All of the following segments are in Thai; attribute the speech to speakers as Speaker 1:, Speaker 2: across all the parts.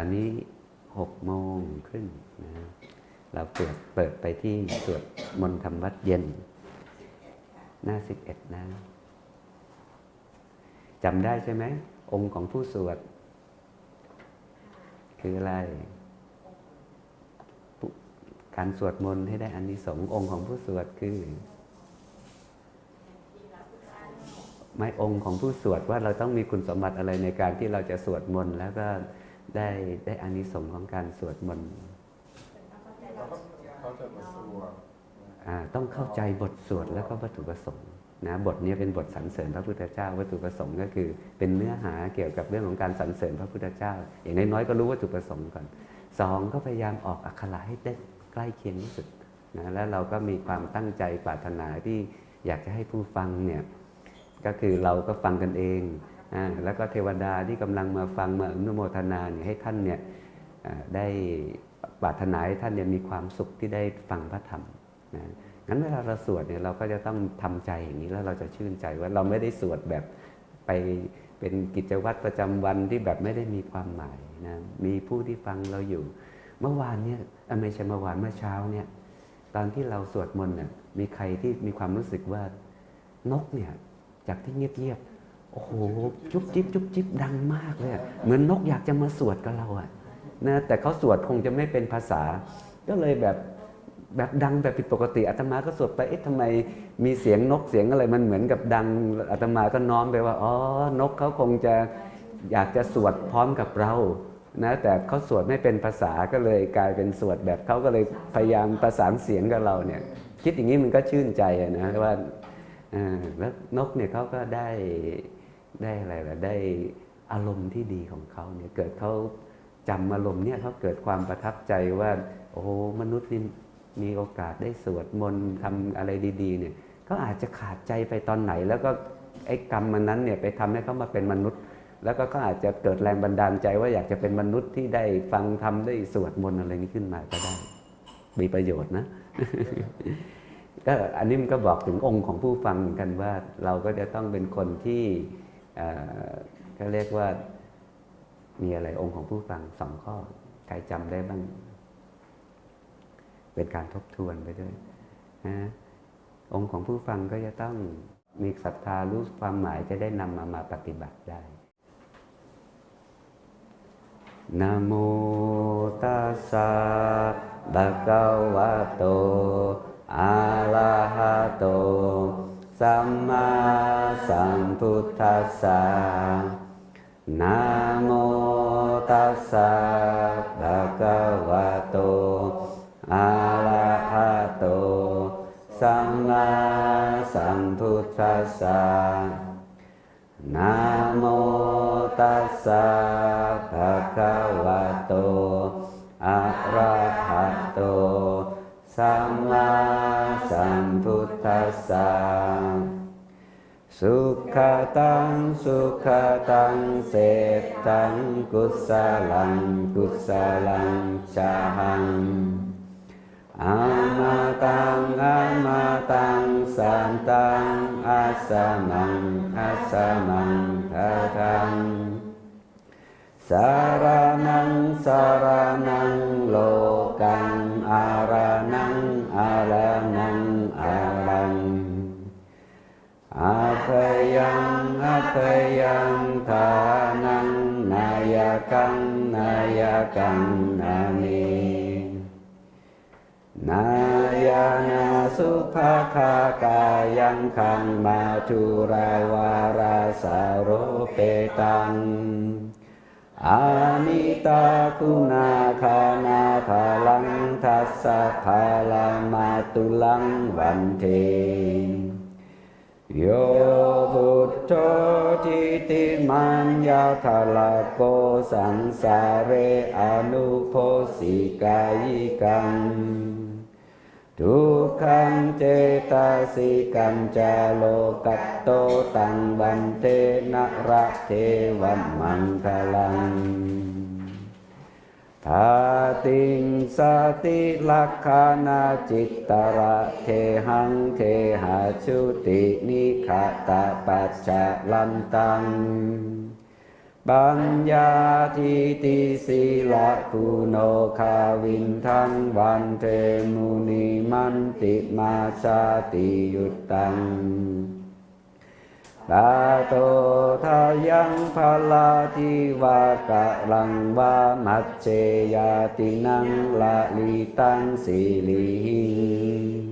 Speaker 1: ตอนนี้หกโมงครึ่งนะเราเปิดเปิดไปที่สวดมนต์ธรรมวัดเย็น หน้าสิบเอ็ดนะจำได้ใช่ไหม องค์ของผู้สวด คืออะไร การสวดมนต์ให้ได้อานิสงส์องค์ของผู้สวดคือ ไม่องค์ของผู้สวดว่าเราต้องมีคุณสมบัติอะไรในการที่เราจะสวดมนต์แล้วก็ ได้ได้อานิสงส์ของการสวดมนต์
Speaker 2: เราก็เขาจะมาสวด
Speaker 1: อ่าต้องเข้าใจบทสวดแล้วก็วัตถุประสงค์นะบทนี้เป็นบทสรรเสริญพระพุทธเจ้า วัตถุประสงค์ก็คือ เป็นเนื้อหาเกี่ยวกับเรื่องของการสรรเสริญพระพุทธเจ้า อย่างน้อยๆก็รู้วัตถุประสงค์ก่อนสองก็พยายามออกอักขระให้ได้ใกล้เคียงที่สุดนะแล้วเราก็มีความตั้งใจปรารถนาที่อยากจะให้ผู้ฟังเนี่ยก็คือเราก็ฟังกันเองอ่า แล้วก็เทวดาที่กำลังมาฟังมาอนุโมทนาเนี่ยให้ท่านเนี่ยได้ปรารถนาให้ท่านเนี่ยมีความสุขที่ได้ฟังพระธรรมนะงั้นเวลาเราสวดเนี่ยเราก็จะต้องทำใจอย่างนี้แล้วเราจะชื่นใจว่าเราไม่ได้สวดแบบไปเป็นกิจวัตรประจำวันที่แบบไม่ได้มีความหมายนะมีผู้ที่ฟังเราอยู่ เมื่อวานเนี่ยไม่ใช่เมื่อวานเมื่อเช้าเนี่ยตอนที่เราสวดมนต์เนี่ยมีใครที่มีความรู้สึกว่านกเนี่ยจากที่เงียบ โอ้โหจุ๊บจิ๊บจุ๊บจิ๊บดังมากเลยเหมือนนกอยากจะมาสวดกับเราอะนะแต่เขาสวดคงจะไม่เป็นภาษา ก็เลยแบบแบบดังแบบผิดปกติอาตมาก็สวดไปเอ๊ะทำไมมีเสียงนกเสียงอะไรมันเหมือนกับดังอาตมาก็น้อมไปว่าอ๋อนกเขาคงจะอยากจะสวดพร้อมกับเรานะแต่เขาสวดไม่เป็นภาษาก็เลยกลายเป็นสวดแบบเขาก็เลยพยายามประสานเสียงกับเราเนี่ยคิดอย่างนี้มันก็ชื่นใจนะว่าอ่าแล้วนกเนี่ยเขาก็ได้ ได้อะไรล่ะได้อารมณ์ที่ดีของเขาเนี่ยเกิดเขาจำอารมณ์เนี่ยเขาเกิดความประทับใจว่า โอ้โหมนุษย์นี่มีโอกาสได้สวดมนต์ทำอะไรดีๆเนี่ยเขาอาจจะขาดใจไปตอนไหน แล้วก็ไอ้กรรมมันนั้นเนี่ยไปทำให้เขามาเป็นมนุษย์ แล้วก็เขาอาจจะเกิดแรงบันดาลใจว่าอยากจะเป็นมนุษย์ที่ได้ฟังทำได้สวดมนต์อะไรนี้ขึ้นมาก็ได้ มีประโยชน์นะก็อันนี้มันก็บอกถึงองค์ของผู้ฟังเหมือนกันว่า เราก็จะต้องเป็นคนที่ ก็เรียกว่ามีอะไรองค์ของผู้ฟังสองข้อ ใครจำได้บ้าง เป็นการทบทวนไปด้วยนะองค์ของผู้ฟังก็จะต้องมีศรัทธารู้ความหมายจะได้นำมามาปฏิบัติได้นะโมตัสสะภะคะวะโตอะระหะโต สัมมาสัมพุทธัสสะนะโมตัสสะภะคะวะโตอะระหะโต สัมมาสัมพุทธัสสะนะโมตัสสะภะคะวะโตอะระหะโต สัมมาสัมพุทธัสสะสุขตังสุขตังเศษตังกุศลังกุศลังชาหังอามาตังอามาตังสันตังอาสมังอาสมังทาทัง สารนังสารนังโลกังอารานังอารานังอารังอาภยังอาภยังทานังนายกังนายกังนามินายานาสุภาคากายังคังมาทุราวาราสาโรเปตัง อานิตาคุณาคานาภาลังทัสสะภาลามาตุลังวันเทโยบุตโตทิติมัญญาทาลโกสังสาเรอนุโพสิกายิกัง ทุกขังเจตสิกัญจาโลกัตโตตังบันเทนะระเทวมังคลังทาติงสติลักขานาจิตตระเทหังเทหาชุตินิขตาปัจจลันตัง ปัญญาทิติสีละคุโนคาวินทังวันเทมุนิมันติมาชาติยุตตังตาโตทายังพลาทิวากะลังวามัจเจยาตินังละลิตังสิลิหิ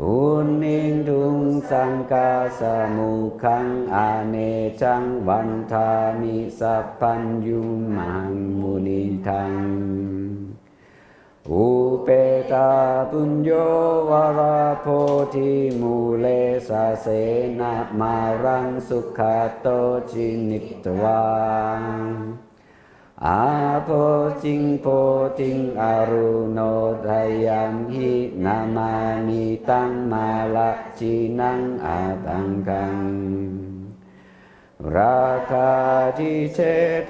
Speaker 1: ปุณนิงทุงสังกาสมุขังอาเนจังวันทามิสัพพัญยุมังมุนิทัง อุเปตาปุญโยวราโพธิมูเลสาเสนามารังสุขาโตจินิตวัง อาโพจิงโพจิงอรุโนทยัมหินามานิตังมาละจินังอาตังกังราคาทิเช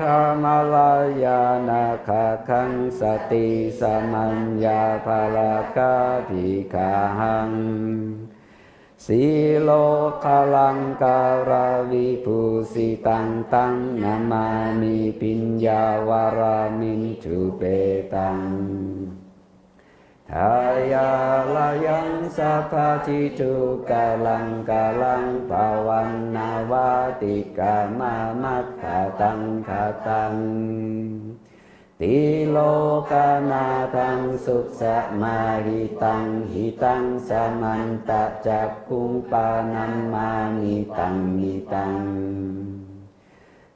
Speaker 1: ธามลายานาคาคังสติสมัญญาภาลกาภิกาหัง Silo kalang karawi busi tantang namami pinjawara min jubetan. Haya layang sapati kalang kalang pawan nawati kama katang katang ตังทายาลายังสัพพะจิตุกนาตังคาตังติโลกนาทังสุขสมาหิตังหิตังสมันตะจักคุงปานัมมานิตังนิตัง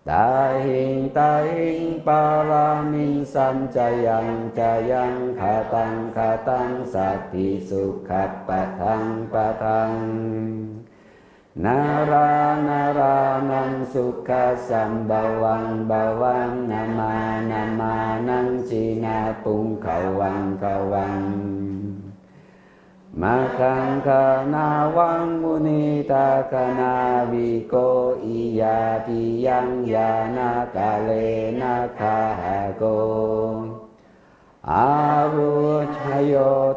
Speaker 1: ตาหิงตาหิงปารามินสัญจยังจยังขาตังขาตังสัพพิสุขัปปะทังปะทัง นารานารานังสุขสัมบวังบาวังนามานามานังจีนาปุงขาวังขาวังมาคังคานาวังมุนิตากนาวิโกอิยาปิยังยานากาเลนาคาโก อารุชโย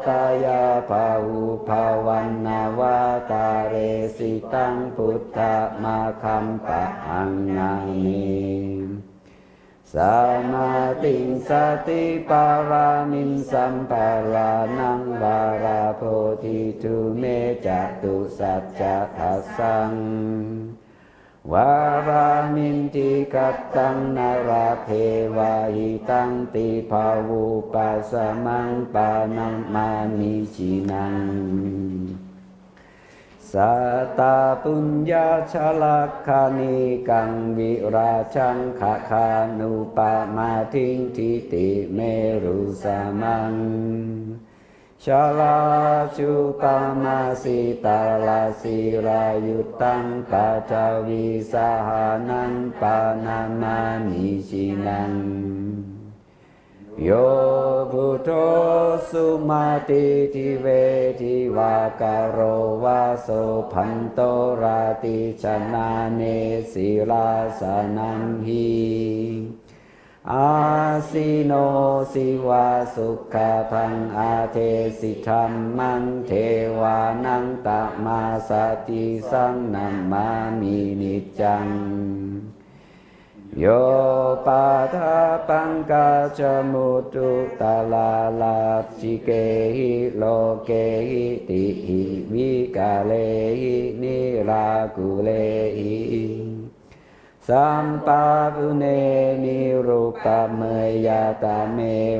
Speaker 1: ตายาภาวุภาวันนาวาตาเรสิตังพุทธมาคัมปะหังนามิสมาติงสติปารามินสัมปารานังวาราโพธิทุเมจตุสัจจะทัสสัง วารามินติกัตตังนาราเทวาหิตังติภาวุปัสสมังปานังมามิชินังสัตตาปุญญาชลักขานิกังวิราชังขะคานุปามาทิงทิติเมรุสมัง ชาลาชุปามาสิตาลาสิรายุตังปัจาวิสาหานังปานามามิชินังโยพุโธสุมาติทิเวทิวากาโรวาโสพันโตราติชนาเนสิลาสนังหี อาสิโนสิวาสุขพังอาเทสิธรรมังเทวานังตมาสติสังนัมมามินิจจัง โยปาทาปังกาจมุตุตาลาลาจิเกหิโลเกหิติหิวิกาเลหินิรากุเลหิ สัมปาปุเนนิรูปะเมยาตาเม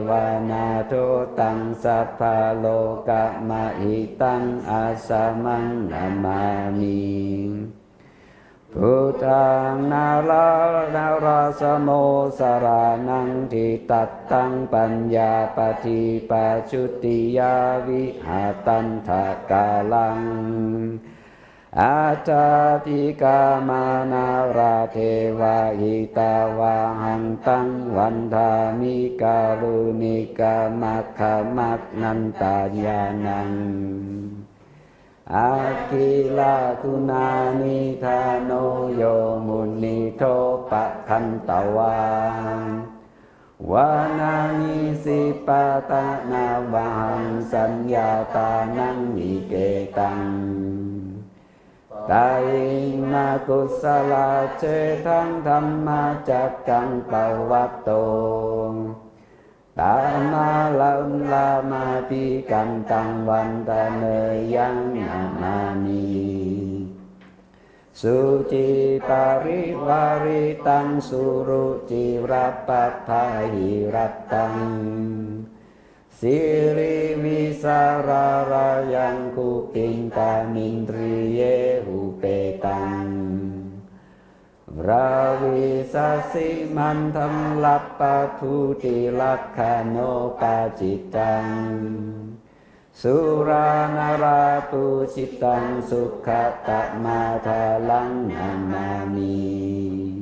Speaker 1: วานาโทตังสัพพะโลกะมะหิตังอาสามังนามามิพุทธังนาลานาราสโมสรานังทิตัตตังปัญญาปฏิปัจจุติยาวิหาตันทกาลัง อาจาติกามานาราเทวาหิตาวาหังตังวันทามิการุณิกามัคขมักนันตาญานังอาคิลาคุนานิธาโนโยมุนิโทปะคันตวาวานานิสิปะตะนาวังสัญญาตานังมิเกตัง ตายิมากุศลาเจทังธรรมาจักกังปวัตโตตามาลาลามาปิกันตังวันตะเนยังนามามีสุจิปาริวาริตังสุรุจิรัปปัฏฐาหิรัตตัง สิริวิสารารายังคุปิงตามินตรีเยหุเปตังราวิสสิมันธรรมลัปปะทุติลักขโนปาจิตตัง สุรานาราปุจิตังสุขตะมาทาลังนามามี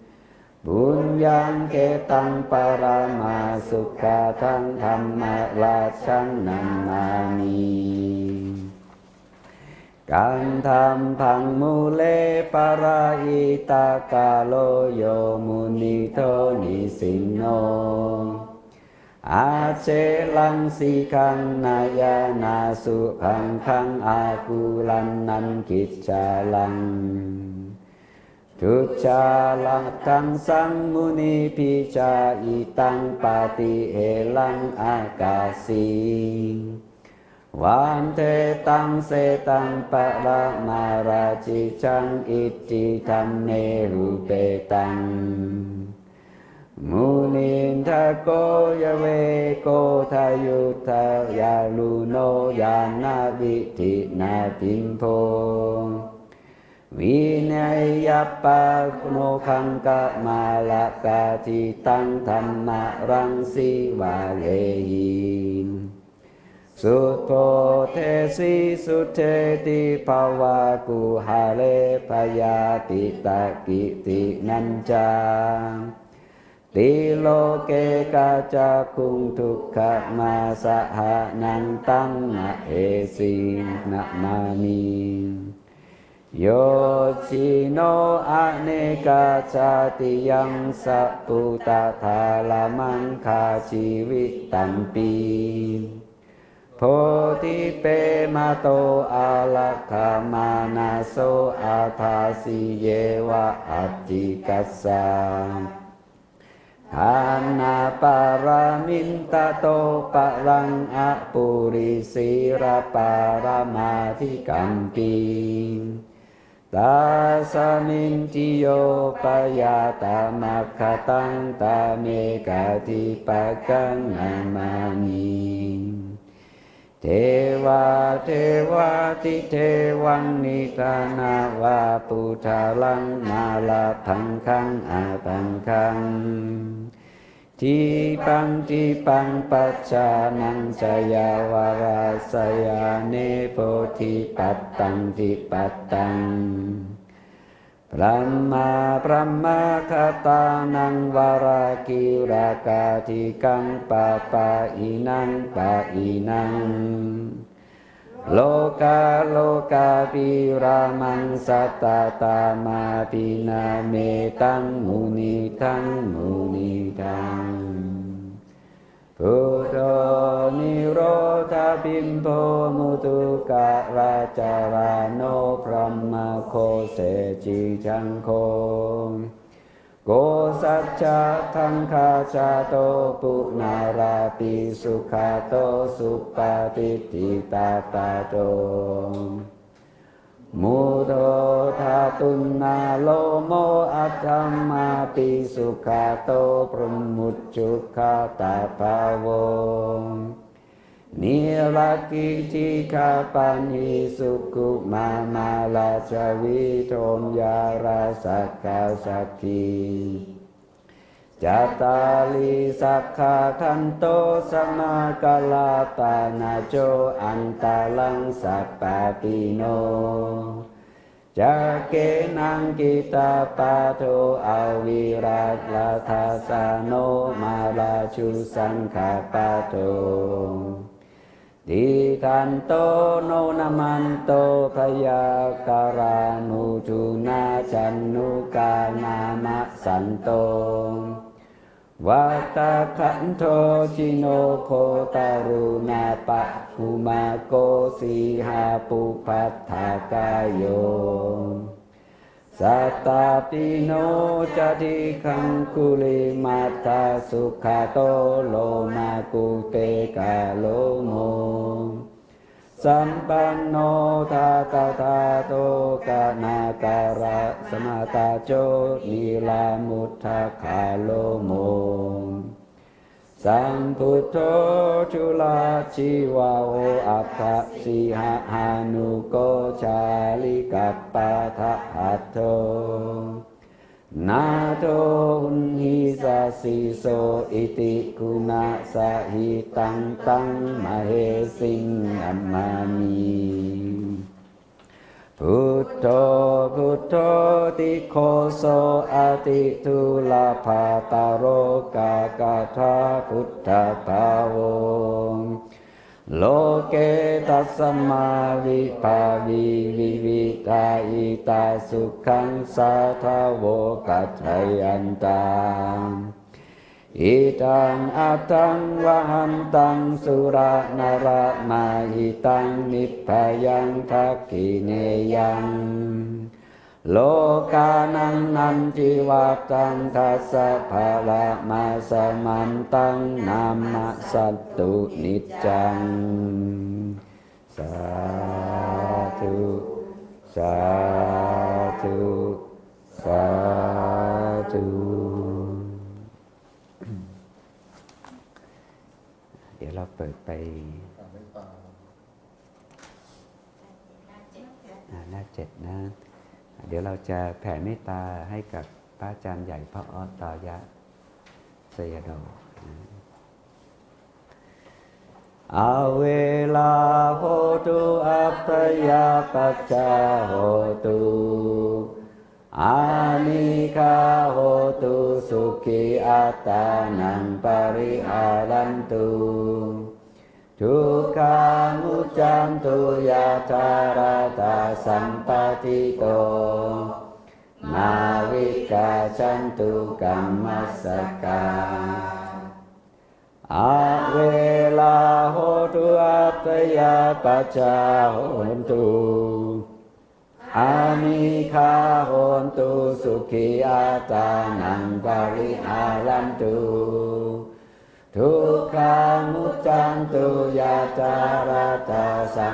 Speaker 1: บุญยังเกตังปรามาสุขาทังธรรมราชังนันนามีการทำพังมูเลปราอิตากาโลโยมุนิโทนิสินโน อาเชลังสีขังนายานาสุขังขังอากุลันนันกิจจาลัง ทุจาลังทังสังมุนิพิจาอิตังปาติเอลังอากาสีวันเทตังเสตังปะละมาราจิจังอิติธรรมเนรูเปตัง มุนินทะโกยเวโกทายุทายาลุโนยานาวิธินาปิมโพ วินัยยปะโนคังกะมาละกาทิตังธรรมรังสีวาเลหิสุโธเทสิสุเทติภาวะกุหาเลพยาติตะกิตินันจาติโลเกกาจักคุงทุกขมาสหานังตังนะเอสินะมามี โยชิโนอะเนกาชาติยังสัพพุตตาธาลามังคาชีวิตตัมปีโพธิเปมาโตอาลักามานาโสอาทาสิเยวะอัจิกัสสาทานาปารามินตโตปะรังอะปุริสีระปารามาธิกัมปี ตาสมินติโยปยาตามัคคตังตาเมกาติปะกังนามามีเทวาเทวาติเทวังนิทานาวาปุถาลังมาลาพังคังอาพังคัง ทีปังทีปังปัจจานังจยาวาราสยาเนโพธิปัตตังทิปัตตังพระมาพระมาคตานัง Dipang dipang pacanan jaya warasaya nebo dipatang dipatang Brahma Brahma kata nang dikang papa inang inang, pa inang. โลกาโลกาปิรามังสัตตาตามาปินาเมตังมุนิทังมุนิทังพุทโธนิโรธาปิมโพมุตุกะราจารโนพรหมโคเสจิจังโค โกสัจจะทังคาชาโตปุนาราปิสุขาโตสุปาติติตาตาโตมุโตทาตุนาโลโมอัตมาปิสุขาโตปรมุจจุคาตาภาวง นิรักิจิคาปันิสุกุมามาลาชวิโทมยาราสักกาสักีจัตตาลิสักขาทันโตสมากาลาปานาโจอันตาลังสัปปะปิโนจักเกนังกิตาปาโทอวิราชลาทาสาโนมาลาชุสังคาปาโท กันโตโนนามันโตพยาการานุจุนาจันนุกานามะสันโตวัตตะขันโทจิโนโคตารุณาปะหุมาโกสีหาปุปัฏฐากายโยสัตตาปิโนจะดิขังคุลิมาตาสุขาโตโลมากุเตกาโลโม สัมปันโนทาตาทาโตกานาการะสมาตาโจนิลามุทธาคาโลโมสัมพุทโธจุลาชิวาโออัปปะสิหะหานุโกชาลิกัปปะทะหัตโต นาโตหุนหิสาสิโสอิติคุณาสะหิตังตังมเหสิงอัมมามีพุทโธพุทโธติโคโสอาติทุลาภาตาโรกากาธาพุทธภาวง โลเกตัสมาวิภาวิวิวิตาอิตาสุขังสาทาโวกัจจยันตังอิตังอัตังวะหันตังสุรานารมาหิตังนิพพายังทักขิเนยัง โลกานังนันจิวัตังทัสสะภาละมาสมันตังนามะสัตตุนิจัง สาธุ สาธุ สาธุเดี๋ยวเราเปิดไปหน้าเจ็ดนะ เดี๋ยวเราจะแผ่เมตตาให้กับพระอาจารย์ใหญ่พระออตายะสยโดอาเวลาโหตุอัปยาปัจจาโหตุอานิคาโหตุสุขีอัตตานังปริหารันตุทุกขา จันตุยาธาราตาสัมปติโตนาวิกาชันตุกัมมัสกาอาเวลาโหตุอัปยาปัจจาโหตุอานิคาโหตุสุขีอาตานังปริหารันตุ ทุกขามุจจันตุยาจาราตาสั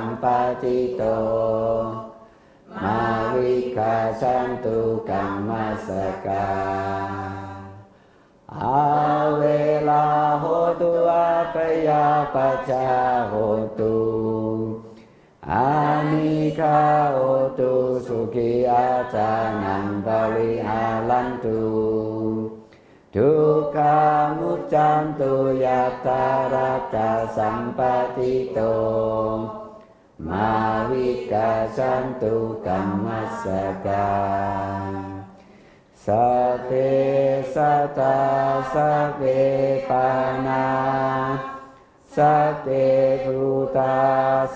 Speaker 1: จันตุยาตาราตาสัมปติโต มาวิกาชันตุกัมมัสสกาสัพเพสัตตาสัพเพปานาสัพเพภูตา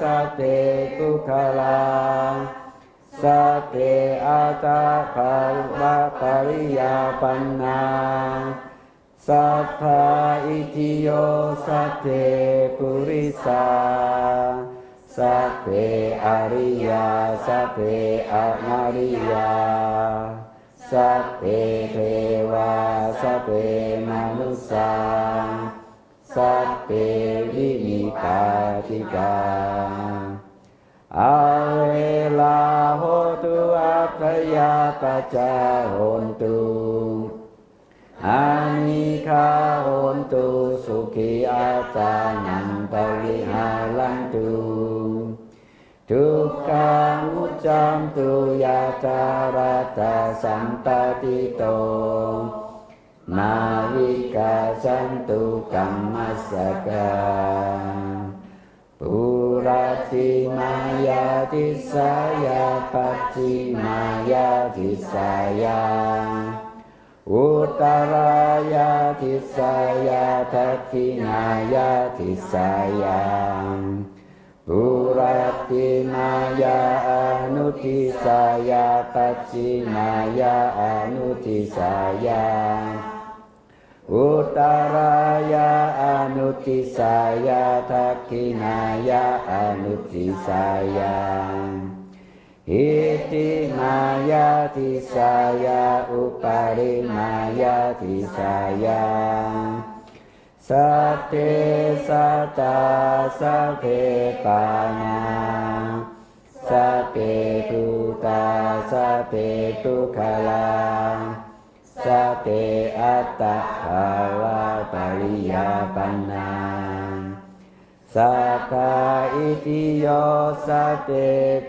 Speaker 1: สัพเพทุกขลาสัพเพอาตาภาวะปริยาปันนา สัพพอิทิโยสัพเพปุริสาสัพเพอริยาสัพเพอนาริยาสัพเพเทวาสัพเพมนุสสาสัพเพวินิปาติกาอาเวลาโหตุอัปปยาปจจาโหนตุ อานิคาโหนตุสุขีอาจานังปริหารันตุทุกขามุจจันตุยาจาราตาสัมปติโต นาวิกาชันตุกัมมัสสกาปุราติมายาทิสายาปัจจิมายาทิสายา อุตรายาทิสายาทักขินายาทิสายาปุราติมายาอนุทิสายาปัจจิมายาอนุทิสายาอุตรายาอนุติสายาทักขินายาอนุติสายา อิติมายาทิสายาอุปาริมายาทิสายาสัพเพสัตตาสัพเพปานาสัพเพทุตาสัพเพทุกขลาสัพเพอัตตะภาวะปริยาปันนา สัพพะอิติโยสัพเพ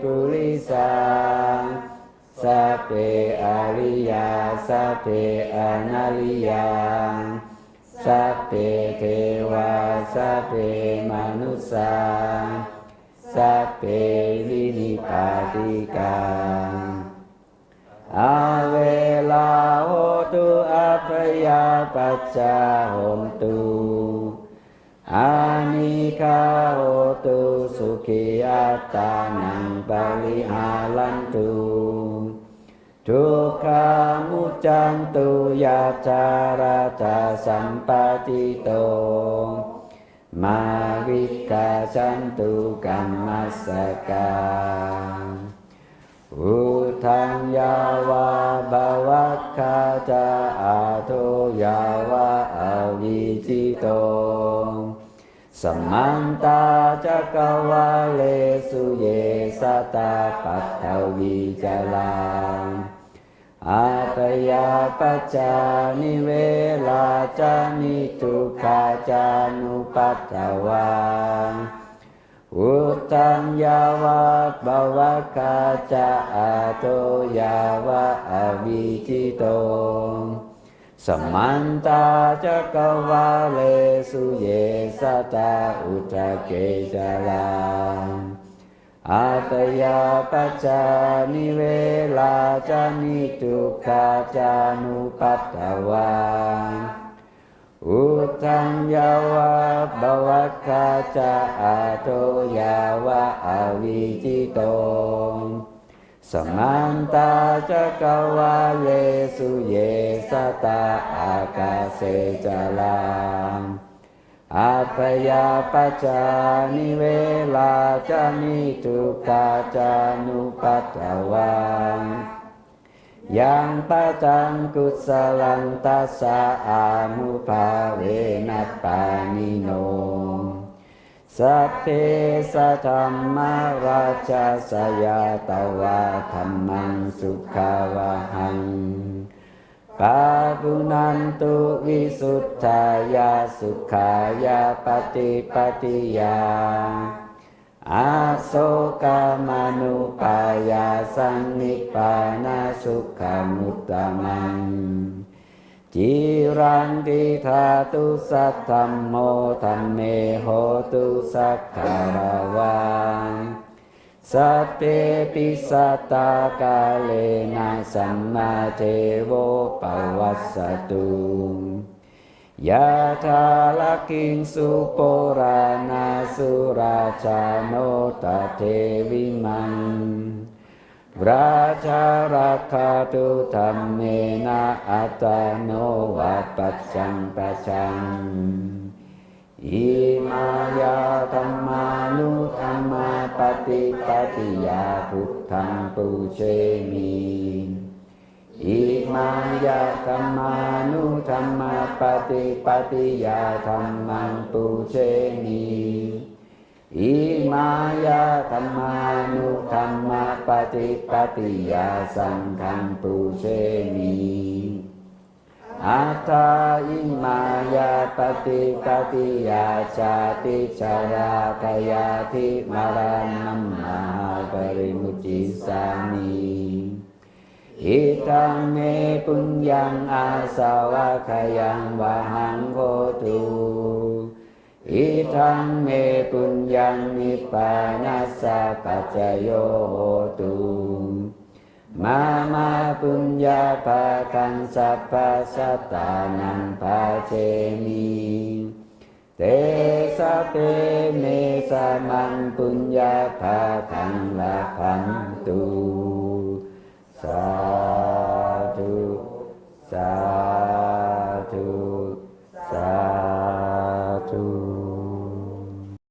Speaker 1: ปุริสังสัพเพอริยาสัพเพ อนาลิยาสัพเพเทวาสัพเพมนุสสาสัพเพวินิปาติกาอาเวลาโหตุอัพยาปัจจาโหนตุสุขิอัตตานังปริหารันตุทุกขามุจันตุยาจาราจาสัมปติโต มาวิกาชันตุกัมมัสกาอุทังยาวาบาวัคคาจาอาโทยาวาอาวิจิโต สมันตาจักวาเลสุเยสตาปัตถวีจลาอาตยาปัจานิเวลาจานิทุกขาจานุปัตถวาอุตังยาวะบาวะคาจะอาโตยาวะอวิจิโต สมันตาจักวาเลสุเยสตาอุตเกจาลาอาตยาปัจจานิเวลาจานิทุกขาจานุปัตตวาอุทังยาวะบวะคาจะอาโตยาวะอวิจิโต สมันตาจักวาเลสุเยสตาอากาเสจาลังอาปยาปัจจานิเวลาจานิทุกขาจานุปัตตวังยังปะจังกุศลังตัสสะอานุภาเวนัสปานิโน สัพเพสัทธัมมาราชาสยาตวาธรรมังสุขาวะหังปาปุนันตุวิสุทธายาสุขายาปฏิปฏิยาอาโศกามนุปายาสังนิพพานาสุขามุตตมัง จิรันติธาตุสัทธัมโมธรรมเมโหตุสักขารวังสัพเพปิสัตตากาเลนะสัมมาเทโวปวัสสตุยะธาลกิงสุปรานาสุราชาโนตเทวิมัง ราชาราคาตุธรรมเมนะอัตโนวะปัจจังปัจจังอิมายาธรรมานุธรรมาปฏิปฏิยาพุทธังปุเชมิอิมายาธรรมานุธรรมาปฏิปฏิยาธรรมังปุเชมิ อิมายาธรรมานุธรรมปฏิปฏิยาสังฆังปุเชมิอัตตาอิมายาปฏิปฏิยาชาติชาราคยาธิมารานัมมาปริมุจิสามีอิตังเมปุญญังอาสาวะขยังวะหังโหตุ อิทังเมปุญญังนิปานัสสะปัจจโยตุมามาปุญญาภาคังสัพพะสัตตานังภาเจมิเตสะเปเมสะมังปุญญาภาคังลาพันตุสาธุสา